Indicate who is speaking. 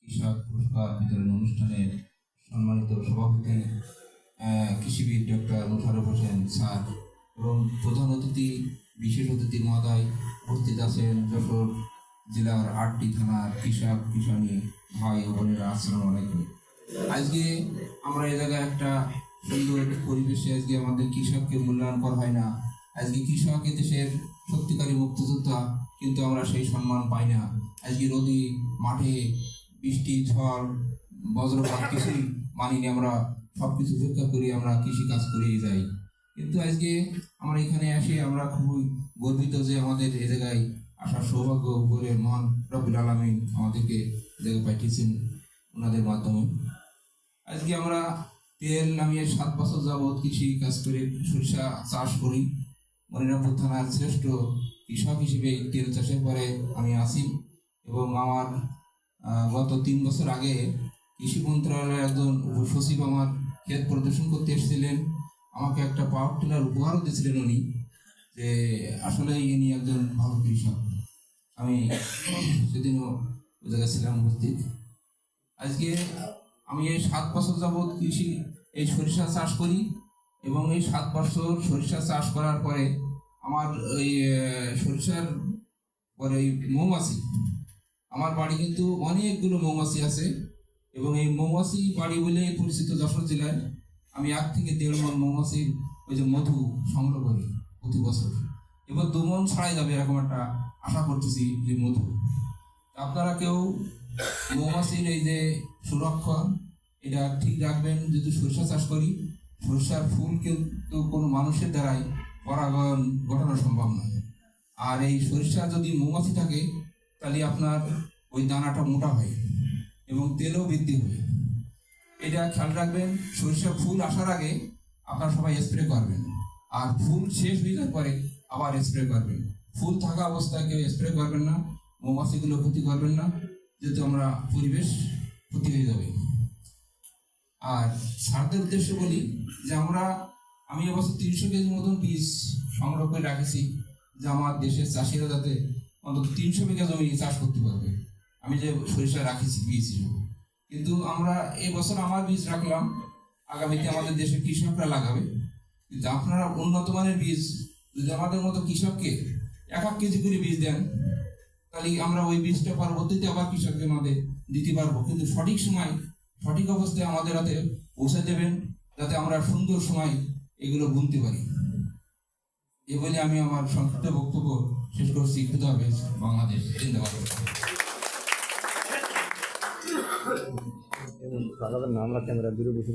Speaker 1: কৃষক পুরস্কার বিতরণ অনুষ্ঠানের সম্মানিত সভাপতি কৃষিবিদ ডক্টর মুশারফ হোসেন স্যার এবং প্রধান অতিথি, বিশেষ অতিথি মহোদয় উপস্থিত আছেন যশোর জেলার আটটি থানার কৃষক, কিষানী ভাই ও বোনেরা। আসসালামু আলাইকুম। আজকে আমরা এই জায়গায় একটা সুন্দর পরিবেশে আজকে আমাদের কৃষককে মূল্যায়ন করা হয় না। আজকে কৃষক এ দেশের সত্যিকারী মুক্তিযোদ্ধা কিন্তু আমরা সেই সম্মান পাই না। আজকে রোদি, মাঠে, বৃষ্টি, ঝড়, বজ্রপাত কিছুই মানিনি আমরা। সব কিছু উপেক্ষা করে আমরা কৃষি কাজ করেই যাই। কিন্তু আজকে আমরা এখানে আসি আমরা খুবই গর্বিত যে আমাদের এ জায়গায় আসার সৌভাগ্য উপরে মহান রবিল আলমিন আমাদেরকে এ জায়গায় পাঠিয়েছেন ওনাদের মাধ্যমে। আজকে আমরা তেল নামিয়ে সাত বছর যাবৎ কৃষি কাজ করে সরিষা চাষ করি। মনিরামপুর থানার শ্রেষ্ঠ কৃষক হিসেবে তেল চাষের পরে আমি আসি এবং আমার গত তিন বছর আগে কৃষি মন্ত্রণালয়ের একজন উপসচিব আমার ক্ষেত পরিদর্শন করতে এসেছিলেন। আমাকে একটা পাওয়ার টিলার উপহারও দিয়েছিলেন উনি যে আসলে ইনি একজন ভালো কৃষক। আমি সেদিনও জায়গায় ছিলাম উপস্থিত। আজকে আমি এই সাত বছর যাবৎ কৃষি, এই সরিষা চাষ করি এবং এই সাত বছর সরিষা চাষ করার পরে আমার ওই সরিষার পরে ওই মৌমাছি, আমার বাড়ি কিন্তু অনেকগুলো মৌমাছি আছে এবং এই মৌমাছি বাড়ি বলে পরিচিত যশোর জেলায় আমি এক থেকে দেড় মন মৌমাছির ওই যে মধু সংগ্রহ করি প্রতি বছর। এবার দু মন ছাড়াই যাবে এরকম একটা আশা করতেছি যে মধু। আপনারা কেউ মৌমাছির এই যে সুরক্ষা, এটা ঠিক রাখবেন, যদি সরিষা চাষ করি, সরিষার ফুল কিন্তু কোনো মানুষের দ্বারাই পরাগায়ন ঘটানো সম্ভব নয়। আর এই সরিষা যদি মৌমাছি থাকে, তাহলে আপনার ওই দানাটা মোটা হয় এবং তেলও বৃদ্ধি হবে এটা খেয়াল রাখবেন, সরিষা ফুল আসার আগে আপনারা সবাই স্প্রে করবেন। আর ফুল শেষ হয়ে পরে আবার স্প্রে করবেন। ফুল থাকা অবস্থায় কেউ স্প্রে করবেন না, মৌমাছিগুলো ক্ষতি করবেন না, যেহেতু আমরা পরিবেশ ক্ষতি হয়ে যাবে। আর সারদের উদ্দেশ্যে বলি যে, আমরা আমি এবছর তিনশো কেজি মতন বীজ সংগ্রহ করে রাখেছি, যে আমার দেশের চাষিরা যাতে অন্তত তিনশো বিঘা জমি চাষ করতে পারবে। আমি যে সরিষা রাখেছি, বীজ হিসেবে। কিন্তু আমরা এই বছর আমার বীজ রাখলাম, আগামীতে আমাদের দেশের কৃষকরা লাগাবে। কিন্তু আপনারা উন্নত মানের বীজ, যদি আমাদের মতো কৃষককে এক এক কেজি করে বীজ দেন তাহলে আমরা ওই বীজটা পরবর্তীতে আবার কৃষকদের মধ্যে দিতে পারব। কিন্তু সঠিক সময়, সঠিক অবস্থায় আমাদের হাতে পৌঁছে দেবেন, যাতে আমরা সুন্দর সময় এগুলো বুনতে পারি। এ বলে আমি আমার সংক্ষিপ্ত বক্তব্য শেষ করছি। খুদা হাফেজ বাংলাদেশ। জিন্দাবাদ।
Speaker 2: আমরা ক্যামেরা দূরে বসে